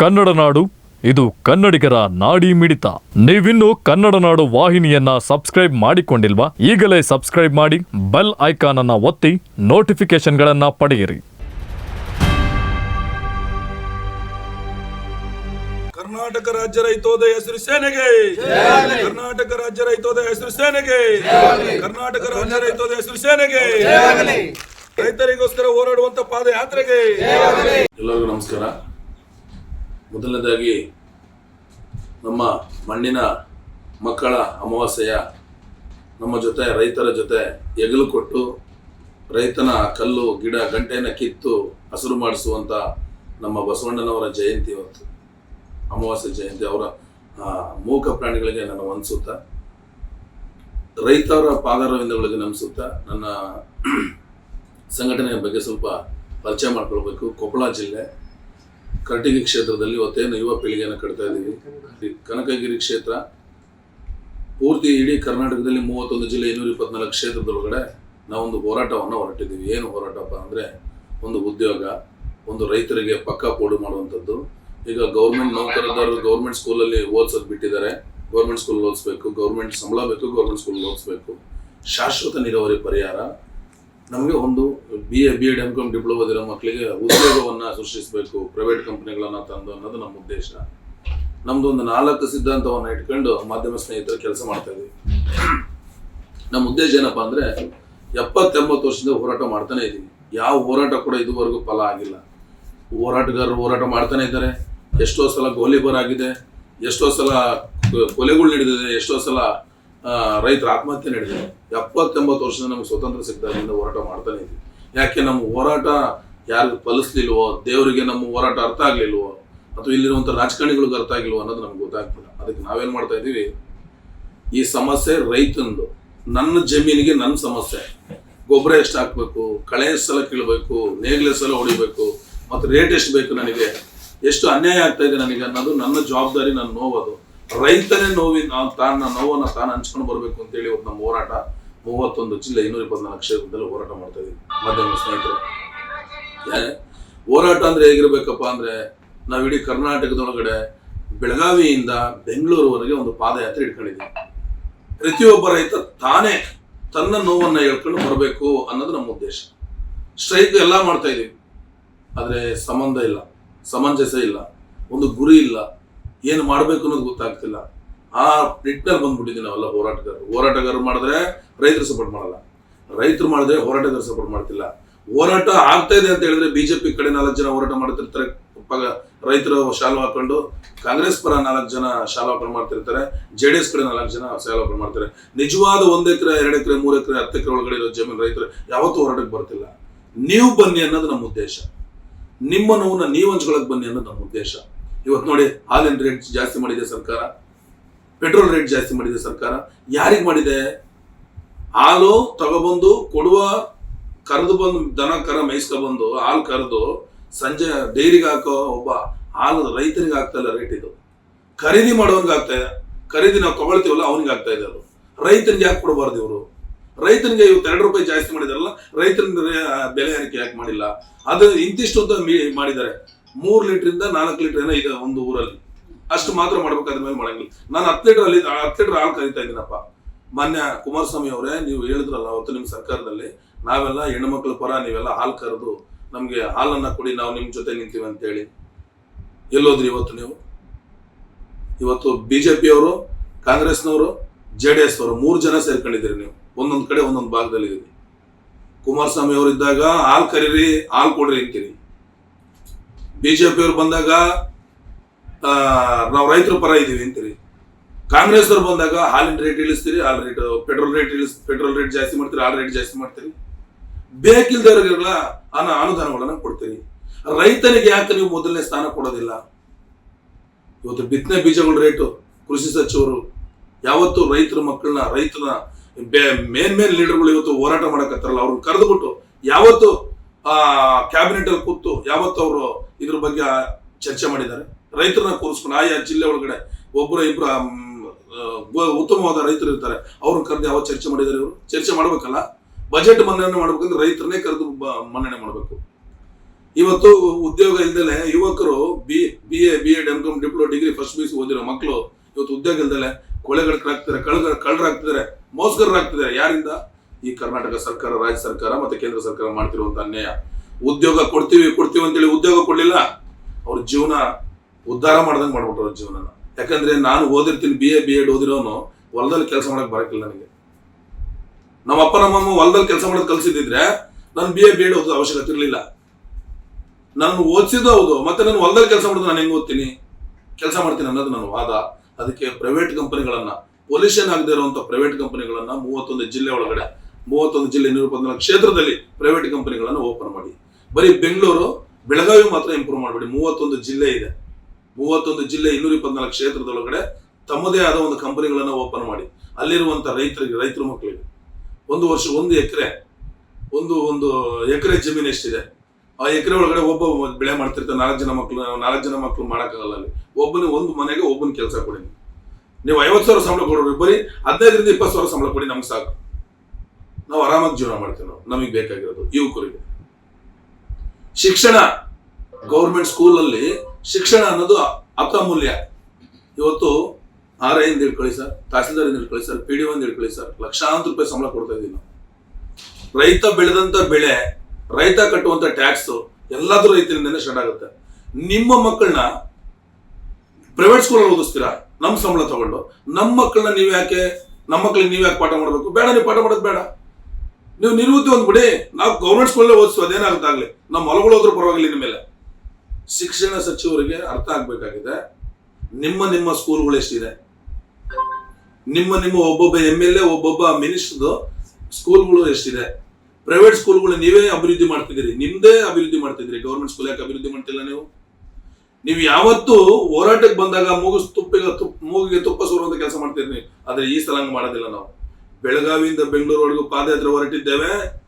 ಕನ್ನಡ ನಾಡು ಇದು ಕನ್ನಡಿಗರ ನಾಡಿ ಮಿಡಿತ. ನೀವಿನ್ನು ಕನ್ನಡ ನಾಡು ವಾಹಿನಿಯನ್ನ ಸಬ್ಸ್ಕ್ರೈಬ್ ಮಾಡಿಕೊಂಡಿಲ್ವಾ? ಈಗಲೇ ಸಬ್ಸ್ಕ್ರೈಬ್ ಮಾಡಿ ಬೆಲ್ ಐಕಾನ್ ಅನ್ನ ಒತ್ತಿ ನೋಟಿಫಿಕೇಶನ್ಗಳನ್ನ ಪಡೆಯಿರಿ. ಕರ್ನಾಟಕ ರಾಜ್ಯ ರೈತೋದಯ ಹೆಸರು ಸೇನೆಗೆ. ಕರ್ನಾಟಕ ರಾಜ್ಯ ರೈತೋದಯ ಹೆಸರು ಸೇನೆಗೆ. ಕರ್ನಾಟಕ ರಾಜ್ಯ ರೈತೋದಯ ಹೆಸರು ಸೇನೆಗೆ. ರೈತರಿಗೋಸ್ಕರ ಹೋರಾಡುವಂತ ಪಾದಯಾತ್ರೆಗೆ. ಎಲ್ಲರಿಗೂ ನಮಸ್ಕಾರ. ಮೊದಲನೇದಾಗಿ ನಮ್ಮ ಮಣ್ಣಿನ ಮಕ್ಕಳ ಅಮಾವಾಸ್ಯೆಯ ನಮ್ಮ ಜೊತೆ, ರೈತರ ಜೊತೆ ಹೆಗಲು ಕೊಟ್ಟು ರೈತನ ಕಲ್ಲು, ಗಿಡ, ಗಂಟೆಯನ್ನು ಕಿತ್ತು ಹಸಿರು ಮಾಡಿಸುವಂತ ನಮ್ಮ ಬಸವಣ್ಣನವರ ಜಯಂತಿ ಇವತ್ತು. ಅಮಾವಾಸ್ಯ ಜಯಂತಿ ಅವರ ಮೂಕ ಪ್ರಾಣಿಗಳಿಗೆ ನನ್ನ ವಂದಿಸುತ್ತಾ ರೈತರ ಪಾದಾರವಿಂದಗಳಿಗೆ ನಮಿಸುತ್ತಾ ನನ್ನ ಸಂಘಟನೆಯ ಬಗ್ಗೆ ಸ್ವಲ್ಪ ಪರಿಚಯ ಮಾಡ್ಕೊಳ್ಬೇಕು. ಕೊಪ್ಪಳ ಜಿಲ್ಲೆ. ಕರಟಗಿ ಕ್ಷೇತ್ರದಲ್ಲಿ ಇವತ್ತೇನು ಯುವ ಪೀಳಿಗೆಯನ್ನು ಕಟ್ತಾ ಇದ್ದೀವಿ ಕನಕಗಿರಿ ಕ್ಷೇತ್ರ, ಪೂರ್ತಿ ಇಡೀ ಕರ್ನಾಟಕದಲ್ಲಿ ಮೂವತ್ತೊಂದು ಜಿಲ್ಲೆ ಇನ್ನೂರ ಇಪ್ಪತ್ನಾಲ್ಕು ಕ್ಷೇತ್ರದೊಳಗಡೆ ನಾವೊಂದು ಹೋರಾಟವನ್ನು ಹೊರಟಿದ್ದೀವಿ. ಏನು ಹೋರಾಟಪ್ಪ ಅಂದರೆ ಒಂದು ಉದ್ಯೋಗ, ಒಂದು ರೈತರಿಗೆ ಪಕ್ಕ ಪೋಡು ಮಾಡುವಂಥದ್ದು. ಈಗ ಗೌರ್ಮೆಂಟ್ ನೌಕರದಾರರು ಗೌರ್ಮೆಂಟ್ ಸ್ಕೂಲಲ್ಲಿ ಓದ್ಸೋದು ಬಿಟ್ಟಿದ್ದಾರೆ. ಗೌರ್ಮೆಂಟ್ ಸ್ಕೂಲ್ ಓದಿಸ್ಬೇಕು ಗೌರ್ಮೆಂಟ್ ಸಂಬಳ ಬೇಕು ಗೌರ್ಮೆಂಟ್ ಸ್ಕೂಲ್ ಓದಿಸ್ಬೇಕು. ಶಾಶ್ವತ ನೀರಾವರಿ ಪರಿಹಾರ ನಮಗೆ ಒಂದು B A B Ed M Com ಮಕ್ಕಳಿಗೆ ಉದ್ಯೋಗವನ್ನು ಸೃಷ್ಟಿಸಬೇಕು ಪ್ರೈವೇಟ್ ಕಂಪ್ನಿಗಳನ್ನು ತಂದು ಅನ್ನೋದು ನಮ್ಮ ಉದ್ದೇಶ. ನಮ್ದು ಒಂದು ನಾಲ್ಕು ಸಿದ್ಧಾಂತವನ್ನು ಇಟ್ಕೊಂಡು ಮಾಧ್ಯಮ ಸ್ನೇಹಿತರು ಕೆಲಸ ಮಾಡ್ತಾ ಇದ್ದೀವಿ. ನಮ್ಮ ಉದ್ದೇಶ ಏನಪ್ಪಾ ಅಂದ್ರೆ ಎಪ್ಪತ್ತೆಂಬತ್ತು ವರ್ಷದಿಂದ ಹೋರಾಟ ಮಾಡ್ತಾನೆ ಇದ್ದೀವಿ. ಯಾವ ಹೋರಾಟ ಕೂಡ ಇದುವರೆಗೂ ಫಲ ಆಗಿಲ್ಲ. ಹೋರಾಟಗಾರರು ಹೋರಾಟ ಮಾಡ್ತಾನೆ ಇದ್ದಾರೆ. ಎಷ್ಟೋ ಸಲ ಗೋಲಿಬಾರ್ ಆಗಿದೆ, ಎಷ್ಟೋ ಸಲ ಕೊಲೆಗಳು ನಡೆದಿದೆ, ಎಷ್ಟೋ ಸಲ ರೈತರ ಆತ್ಮಹತ್ಯೆ ನಡೆದಿದೆ. ಎಪ್ಪತ್ತೊಂಬತ್ತು ವರ್ಷದಿಂದ ನಮ್ಗೆ ಸ್ವತಂತ್ರ ಸಿಕ್ಕಿದಾಗಿಂದ ಹೋರಾಟ ಮಾಡ್ತಾನೆ ಇದ್ವಿ ಯಾಕೆ ನಮ್ಮ ಹೋರಾಟ ಯಾರಿಗೂ ಫಲಿಸ್ಲಿಲ್ವೋ, ದೇವರಿಗೆ ನಮ್ಮ ಹೋರಾಟ ಅರ್ಥ ಆಗ್ಲಿಲ್ವೋ, ಅಥವಾ ಇಲ್ಲಿರುವಂಥ ರಾಜಕಾರಣಿಗಳಿಗೆ ಅರ್ಥ ಆಗಿಲ್ವೋ ಅನ್ನೋದು ನಮ್ಗೆ ಗೊತ್ತಾಗ್ತಿಲ್ಲ. ಅದಕ್ಕೆ ನಾವೇನು ಮಾಡ್ತಾ ಇದ್ದೀವಿ? ಈ ಸಮಸ್ಯೆ ರೈತಂದು. ನನ್ನ ಜಮೀನಿಗೆ ನನ್ನ ಸಮಸ್ಯೆ. ಗೊಬ್ಬರ ಎಷ್ಟು ಹಾಕ್ಬೇಕು, ಕಳೆ ಸಲ ಕೀಳಬೇಕು, ನೇಗ್ಲೆ ಸಲ ಹೊಡಿಬೇಕು, ಮತ್ತು ರೇಟ್ ಎಷ್ಟು ಬೇಕು ನನಗೆ, ಎಷ್ಟು ಅನ್ಯಾಯ ಆಗ್ತಾ ಇದೆ ನನಗೆ ಅನ್ನೋದು ನನ್ನ ಜವಾಬ್ದಾರಿ, ನನ್ನ ನೋವದು. ರೈತನೇ ನೋವಿ ನಾವು ತಾನ, ನೋವನ್ನ ತಾನು ಹಂಚ್ಕೊಂಡು ಬರಬೇಕು ಅಂತೇಳಿ ಒಂದು ನಮ್ಮ ಹೋರಾಟ. ಮೂವತ್ತೊಂದು ಜಿಲ್ಲೆ ಇನ್ನೂರ ಇಪ್ಪತ್ನಾಲ್ಕು ಕ್ಷೇತ್ರದಲ್ಲಿ ಹೋರಾಟ ಮಾಡ್ತಾ ಇದೀವಿ, ಮಾಧ್ಯಮ ಸ್ನೇಹಿತರು. ಹೋರಾಟ ಅಂದ್ರೆ ಹೇಗಿರ್ಬೇಕಪ್ಪ ಅಂದ್ರೆ ನಾವು ಇಡೀ ಕರ್ನಾಟಕದೊಳಗಡೆ ಬೆಳಗಾವಿಯಿಂದ ಬೆಂಗಳೂರುವರೆಗೆ ಒಂದು ಪಾದಯಾತ್ರೆ ಇಟ್ಕೊಂಡಿದ್ದೀವಿ ಪ್ರತಿಯೊಬ್ಬ ರೈತ ತಾನೇ ತನ್ನ ನೋವನ್ನ ಹೇಳ್ಕೊಂಡು ಬರಬೇಕು ಅನ್ನೋದು ನಮ್ಮ ಉದ್ದೇಶ. ಸ್ಟ್ರೈಕ್ ಎಲ್ಲ ಮಾಡ್ತಾ ಇದೀವಿ. ಆದ್ರೆ ಸಂಬಂಧ ಇಲ್ಲ, ಸಮಂಜಸ ಇಲ್ಲ, ಒಂದು ಗುರಿ ಇಲ್ಲ ಏನು ಮಾಡ್ಬೇಕು ಅನ್ನೋದು ಗೊತ್ತಾಗ್ತಿಲ್ಲ. ಆ ನಿಟ್ಟಿನಲ್ಲಿ ಬಂದ್ಬಿಟ್ಟಿದ್ದೀವಿ ನಾವೆಲ್ಲ ಹೋರಾಟಗಾರರು. ಹೋರಾಟಗಾರರು ಮಾಡಿದ್ರೆ ರೈತರು ಸಪೋರ್ಟ್ ಮಾಡಲ್ಲ. ರೈತರು ಮಾಡಿದ್ರೆ ಹೋರಾಟಗಾರರು ಸಪೋರ್ಟ್ ಮಾಡ್ತಿಲ್ಲ. ಹೋರಾಟ ಆಗ್ತಾ ಇದೆ ಅಂತ ಹೇಳಿದ್ರೆ ಬಿಜೆಪಿ ಕಡೆ ನಾಲ್ಕು ಜನ ಹೋರಾಟ ಮಾಡ್ತಿರ್ತಾರೆ. ರೈತರು ಶಾಲು ಹಾಕೊಂಡು, ಕಾಂಗ್ರೆಸ್ ಪರ ನಾಲ್ಕು ಜನ ಶಾಲು ಹಾಕೊಂಡು ಮಾಡ್ತಿರ್ತಾರೆ. ಜೆ ಡಿ ಎಸ್ ಕಡೆ ನಾಲ್ಕು ಜನ ಶಾಲು ಹಾಕೊಂಡು ಮಾಡ್ತಾರೆ. ನಿಜವಾದ ಒಂದ್ ಎಕರೆ, ಎರಡು ಎಕರೆ, ಮೂರು ಎಕರೆ, ಹತ್ತು ಎಕರೆ ಒಳಗಡೆ ಇರೋ ಜಮೀನು ರೈತರು ಯಾವತ್ತೂ ಹೋರಾಟಕ್ಕೆ ಬರ್ತಿಲ್ಲ. ನೀವು ಬನ್ನಿ ಅನ್ನೋದು ನಮ್ಮ ಉದ್ದೇಶ. ನಿಮ್ಮ ನೋವನ್ನ ನೀವು ಹಂಚ್ಕೊಳಕ್ ಬನ್ನಿ ಅನ್ನೋದು ನಮ್ಮ ಉದ್ದೇಶ. ಇವತ್ತು ನೋಡಿ ಹಾಲಿನ ರೇಟ್ ಜಾಸ್ತಿ ಮಾಡಿದೆ ಸರ್ಕಾರ ಪೆಟ್ರೋಲ್ ರೇಟ್ ಜಾಸ್ತಿ ಮಾಡಿದೆ ಸರ್ಕಾರ. ಯಾರಿಗೆ ಮಾಡಿದೆ? ಹಾಲು ತಗೊಬಂದು, ಕೊಡುವ ಕರೆದು ಬಂದು, ದನ ಕರ ಮೇಯಿಸ್ಕೊಬಂದು ಹಾಲು ಕರೆದು ಸಂಜೆ ಡೈರಿಗೆ ಹಾಕೋ ಒಬ್ಬ ಹಾಲು ರೈತರಿಗೆ ಆಗ್ತಾ ಇಲ್ಲ ರೇಟ್ ಇದು. ಖರೀದಿ ಮಾಡೋನ್ಗೆ ಖರೀದಿ ನಾವು ತಗೊಳ್ತೀವಲ್ಲ, ಅವನಿಗೆ ಆಗ್ತಾ ಇದೆ ಅದು. ರೈತನಿಗೆ ಯಾಕೆ ಕೊಡಬಾರ್ದು ಇವರು? ರೈತನಿಗೆ ಇವತ್ತು ಎರಡು ರೂಪಾಯಿ ಜಾಸ್ತಿ ಮಾಡಿದಾರಲ್ಲ ರೈತನ ಬೆಲೆ ಏರಿಕೆ ಯಾಕೆ ಮಾಡಿಲ್ಲ? ಅದು ಇಂತಿಷ್ಟು ಅಂತ ಮಾಡಿದ್ದಾರೆ. ಮೂರ್ ಲೀಟರ್ ಇಂದ ನಾಲ್ಕು ಲೀಟರ್ ಏನೋ ಇದೆ ಒಂದು ಊರಲ್ಲಿ. ಅಷ್ಟು ಮಾತ್ರ ಮಾಡ್ಬೇಕಾದ ಮೇಲೆ ಮಾಡಂಗಿಲ್ಲ ನಾನು ಹತ್ತು ಲೀಟರ್ ಅಲ್ಲಿ ಹತ್ತು ಲೀಟರ್ ಹಾಲು ಕರಿತಾ ಇದ್ದೀನಪ್ಪ. ಮಾನ್ಯ ಕುಮಾರಸ್ವಾಮಿ ಅವರೇ, ನೀವು ಹೇಳಿದ್ರಲ್ಲ ಅವತ್ತು ನಿಮ್ಮ ಸರ್ಕಾರದಲ್ಲಿ, ನಾವೆಲ್ಲ ಹೆಣ್ಮಕ್ಳ ಪರ ನೀವೆಲ್ಲ ಹಾಲು ಕರೆದು ನಮ್ಗೆ ಹಾಲನ್ನ ಕೊಡಿ, ನಾವು ನಿಮ್ ಜೊತೆ ನಿಂತೀವಿ ಅಂತೇಳಿ. ಎಲ್ಲೋದ್ರಿ ಇವತ್ತು ನೀವು? ಇವತ್ತು ಬಿಜೆಪಿ ಅವರು, ಕಾಂಗ್ರೆಸ್ನವರು, ಜೆ ಡಿ ಎಸ್ ಅವರು ಮೂರು ಜನ ಸೇರ್ಕೊಂಡಿದ್ದೀರಿ ನೀವು. ಒಂದೊಂದು ಕಡೆ, ಒಂದೊಂದು ಭಾಗದಲ್ಲಿ ಕುಮಾರಸ್ವಾಮಿ ಅವರು ಇದ್ದಾಗ ಹಾಲು ಕರೀರಿ, ಹಾಲು ಕೊಡ್ರಿ ಅಂತೀರಿ. ಬಿಜೆಪಿ ಪಿಯವ್ರು ಬಂದಾಗ ನಾವು ರೈತರ ಪರ ಇದ್ದೀವಿ ಅಂತೀರಿ ಕಾಂಗ್ರೆಸ್ ಅವ್ರು ಬಂದಾಗ, ಹಾಲಿನ ರೇಟ್ ಇಳಿಸ್ತೀರಿ, ಹಾಲ್ ರೇಟ್ ಪೆಟ್ರೋಲ್ ರೇಟ್ ಇಳಿಸ್ ಪೆಟ್ರೋಲ್ ರೇಟ್ ಜಾಸ್ತಿ ಮಾಡ್ತೀರಿ, ಹಾಲ್ ರೇಟ್ ಜಾಸ್ತಿ ಮಾಡ್ತೀರಿ. ಬೇಕಿಲ್ದವ್ರಿಗೆಲ್ಲ ಅನ, ಅನುದಾನಗಳನ್ನ ಕೊಡ್ತೀರಿ. ರೈತನಿಗೆ ಯಾಕೆ ನೀವು ಮೊದಲನೇ ಸ್ಥಾನ ಕೊಡೋದಿಲ್ಲ? ಇವತ್ತು ಬಿತ್ತನೆ ಬೀಜಗಳ ರೇಟು ಕೃಷಿ ಸಚಿವರು, ಯಾವತ್ತು ರೈತರ ಮಕ್ಕಳನ್ನ ರೈತನ ಮೇನ್ ಮೇನ್ ಲೀಡರ್ಗಳು ಇವತ್ತು ಹೋರಾಟ ಮಾಡಕತ್ತಾರಲ್ಲ ಅವ್ರನ್ನ ಕರೆದುಬಿಟ್ಟು ಯಾವತ್ತು, ಆ ಕ್ಯಾಬಿನೆಟ್ ಅಲ್ಲಿ ಕೂತು, ಯಾವತ್ತು ಅವರು ಇದ್ರ ಬಗ್ಗೆ ಚರ್ಚೆ ಮಾಡಿದ್ದಾರೆ. ರೈತರನ್ನ ಕೂರಿಸ್ಕೊಂಡು ಆಯಾ ಜಿಲ್ಲೆ ಒಳಗಡೆ ಒಬ್ಬರು ಇಬ್ಬರು ಉತ್ತಮವಾದ ರೈತರು ಇರ್ತಾರೆ. ಅವ್ರನ್ನ ಕರೆದು ಯಾವ ಚರ್ಚೆ ಮಾಡಿದ್ದಾರೆ ಇವರು? ಚರ್ಚೆ ಮಾಡ್ಬೇಕಲ್ಲ? ಬಜೆಟ್ ಮನ್ನಣೆ ಮಾಡ್ಬೇಕಂದ್ರೆ ರೈತರನ್ನೇ ಕರೆದು ಮನ್ನಣೆ ಮಾಡಬೇಕು. ಇವತ್ತು ಉದ್ಯೋಗ ಇಲ್ದಲೆ ಯುವಕರು B B A B Ed M Com ಡಿಪ್ಲೊ degree first P ಓದಿರೋ ಮಕ್ಕಳು ಇವತ್ತು ಉದ್ಯೋಗ ಇಲ್ದಲೆ ಕೊಳೆಗಳಾಗ್ತಿದ್ದಾರೆ ಕಳ್ಳ ಕಳ್ಳರಾಗ್ತಿದ್ದಾರೆ ಮೋಸ್ಕರಾಗ್ತಿದ್ದಾರೆ ಯಾರಿಂದ? ಈ ಕರ್ನಾಟಕ ಸರ್ಕಾರ, ರಾಜ್ಯ ಸರ್ಕಾರ ಮತ್ತೆ ಕೇಂದ್ರ ಸರ್ಕಾರ ಮಾಡ್ತಿರುವಂತ ಅನ್ಯಾಯ. ಉದ್ಯೋಗ ಕೊಡ್ತೀವಿ ಕೊಡ್ತೀವಿ ಅಂತೇಳಿ ಉದ್ಯೋಗ ಕೊಡ್ಲಿಲ್ಲ, ಅವ್ರ ಜೀವನ ಉದ್ಧಾರ ಮಾಡ್ದಂಗೆ ಮಾಡ್ಬಿಟ್ರು ಅವ್ರ ಜೀವನನ. ಯಾಕಂದ್ರೆ ನಾನು ಓದಿರ್ತೀನಿ ಬಿ ಎ ಬಿ ಎಡ್ ಓದಿರೋನು, ಹೊಲದಲ್ಲಿ ಕೆಲಸ ಮಾಡಕ್ ಬರಕಿಲ್ಲ ನನಗೆ. ನಮ್ಮ ಅಪ್ಪ ನಮ್ಮಮ್ಮ ಹೊಲದಲ್ಲಿ ಕೆಲಸ ಮಾಡೋದು ಕಲ್ಸಿದ್ರೆ ನಾನು ಬಿ ಎ ಬಿ ಎಡ್ ಓದೋ ಅವಶ್ಯಕತೆ ಇರಲಿಲ್ಲ. ನಾನು ಓದಿಸಿದ್ದು ಹೌದು, ಮತ್ತೆ ನಾನು ಹೊಲದಲ್ಲಿ ಕೆಲಸ ಮಾಡೋದು ನಾನು ಹೆಂಗೆ ಓದ್ತೀನಿ? ಕೆಲಸ ಮಾಡ್ತೀನಿ ಅನ್ನೋದು ನನ್ನ ವಾದ. ಅದಕ್ಕೆ ಪ್ರೈವೇಟ್ ಕಂಪನಿಗಳನ್ನ ಪೊಲ್ಯೂಷನ್ ಆಗದೆ ಇರುವಂತ ಪ್ರೈವೇಟ್ ಕಂಪನಿಗಳನ್ನ ಮೂವತ್ತೊಂದು ಜಿಲ್ಲೆ ಒಳಗಡೆ, ಮೂವತ್ತೊಂದು ಜಿಲ್ಲೆ ನೂರ ಕ್ಷೇತ್ರದಲ್ಲಿ ಪ್ರೈವೇಟ್ ಕಂಪನಿಗಳನ್ನ ಓಪನ್ ಮಾಡಿ. ಬರೀ ಬೆಂಗಳೂರು ಬೆಳಗಾವಿ ಮಾತ್ರ ಇಂಪ್ರೂವ್ ಮಾಡಬೇಡಿ. ಮೂವತ್ತೊಂದು ಜಿಲ್ಲೆ ಇದೆ. ಮೂವತ್ತೊಂದು ಜಿಲ್ಲೆ ಇನ್ನೂರ ಇಪ್ಪತ್ನಾಲ್ಕು ಕ್ಷೇತ್ರದೊಳಗಡೆ ತಮ್ಮದೇ ಆದ ಒಂದು ಕಂಪನಿಗಳನ್ನು ಓಪನ್ ಮಾಡಿ. ಅಲ್ಲಿರುವಂತ ರೈತರಿಗೆ, ರೈತರ ಮಕ್ಕಳಿಗೆ ಒಂದು ವರ್ಷ, ಒಂದು ಎಕರೆ, ಒಂದು ಒಂದು ಎಕರೆ ಜಮೀನು ಎಷ್ಟಿದೆ? ಆ ಎಕರೆ ಒಳಗಡೆ ಒಬ್ಬ ಬೆಳೆ ಮಾಡ್ತಿರ್ತಾರೆ. ನಾಲ್ಕು ಜನ ಮಕ್ಕಳು ನಾಲ್ಕು ಜನ ಮಕ್ಕಳು ಮಾಡೋಕ್ಕಾಗಲ್ಲ ಅಲ್ಲಿ. ಒಬ್ಬನೇ ಒಂದು ಮನೆಗೆ ಒಬ್ಬನ ಕೆಲಸ ಕೊಡಿ. ನೀವು. ನೀವು ಐವತ್ತು ಸಾವಿರ ಸಂಬಳ ಕೊಡ್ರಿ ಬರೀ ಹದಿನೈದರಿಂದ ಇಪ್ಪತ್ತು ಸಾವಿರ ಸಂಬಳ ಕೊಡಿ, ನಮ್ಗೆ ಸಾಕು. ನಾವು ಆರಾಮಾಗಿ ಜೀವನ ಮಾಡ್ತೇವೆ ನಾವು. ನಮಗೆ ಬೇಕಾಗಿರೋದು. ಯುವಕರಿಗೆ. ಶಿಕ್ಷಣ. ಗೌರ್ಮೆಂಟ್ ಸ್ಕೂಲಲ್ಲಿ ಶಿಕ್ಷಣ ಅನ್ನೋದು ಅಪಮೂಲ್ಯ. ಇವತ್ತು ಆರ್ ಐ ಹಿಡ್ಕೊಳ್ಳಿ ಸರ್, ತಹಸೀಲ್ದಾರ್ ಇಂದ ಹಿಡ್ಕೊಳ್ಳಿ ಸರ್, ಪಿ ಡಿ ಒಂದ್ ಹಿಡ್ಕೊಳ್ಳಿ ಸರ್, ಲಕ್ಷಾಂತರ ರೂಪಾಯಿ ಸಂಬಳ ಕೊಡ್ತಾ ಇದೀವಿ ನಾವು. ರೈತ ಬೆಳೆದಂತ ಬೆಳೆ, ರೈತ ಕಟ್ಟುವಂತ ಟ್ಯಾಕ್ಸ್ ಎಲ್ಲಾದ್ರೂ ರೈತರಿಂದನೇ ಸ್ಟಾರ್ಟ್ ಆಗುತ್ತೆ. ನಿಮ್ಮ ಮಕ್ಕಳನ್ನ ಪ್ರೈವೇಟ್ ಸ್ಕೂಲಲ್ಲಿ ಓದಿಸ್ತೀರಾ? ನಮ್ಮ ಸಂಬಳ ತಗೊಂಡು. ನಮ್ಮ ಮಕ್ಕಳನ್ನ ನೀವು ಯಾಕೆ ನಮ್ಮ ಮಕ್ಕಳಿಗೆ ನೀವು ಯಾಕೆ ಪಾಠ ಮಾಡಬೇಕು? ಬೇಡ, ನೀವು ಪಾಠ ಮಾಡೋದು ಬೇಡ. ನೀವು ನಿವೃತ್ತಿ ಒಂದು ಬಿಡಿ ನಾವು ಗೌರ್ಮೆಂಟ್ ಸ್ಕೂಲ್ ಓದಿಸು, ಅದೇನಾಗುತ್ತೆ ಆಗ್ಲಿ. ನಮ್ಮ ಮಲಗಳು ಹೋದ್ರೂ ಪರವಾಗಿಲ್ಲ ನಿಮ್ಮ ಮೇಲೆ. ಶಿಕ್ಷಣ ಸಚಿವರಿಗೆ ಅರ್ಥ ಆಗ್ಬೇಕಾಗಿದೆ. ನಿಮ್ಮ ನಿಮ್ಮ ಸ್ಕೂಲ್ಗಳು ಎಷ್ಟಿದೆ? ನಿಮ್ಮ ನಿಮ್ಮ ಒಬ್ಬೊಬ್ಬ ಎಂ ಎಲ್ ಎ ಒಬ್ಬೊಬ್ಬ ಮಿನಿಸ್ಟರ್ದು ಸ್ಕೂಲ್ಗಳು ಎಷ್ಟಿದೆ? ಪ್ರೈವೇಟ್ ಸ್ಕೂಲ್ಗಳು ನೀವೇ ಅಭಿವೃದ್ಧಿ ಮಾಡ್ತಿದ್ದೀರಿ. ನಿಮ್ದೇ ಅಭಿವೃದ್ಧಿ ಮಾಡ್ತಿದ್ದೀರಿ. ಗೌರ್ಮೆಂಟ್ ಸ್ಕೂಲ್ ಯಾಕೆ ಅಭಿವೃದ್ಧಿ ಮಾಡ್ತಿಲ್ಲ ನೀವು? ನೀವು ಯಾವತ್ತೂ ಹೋರಾಟಕ್ಕೆ ಬಂದಾಗ ಮೂಗು ತುಪ್ಪಿಗೆ ತುಪ್ಪ ಮೂಗಿಗೆ ತುಪ್ಪ ಸುರುವಂತ ಕೆಲಸ ಮಾಡ್ತಿದ್ರಿ. ಆದ್ರೆ ಈ ಸಲ ಮಾಡೋದಿಲ್ಲ ನಾವು. ಬೆಳಗಾವಿಯಿಂದ ಬೆಂಗಳೂರವರೆಗೂ ಪಾದಯಾತ್ರೆ ಹೊರಟಿದ್ದೇವೆ.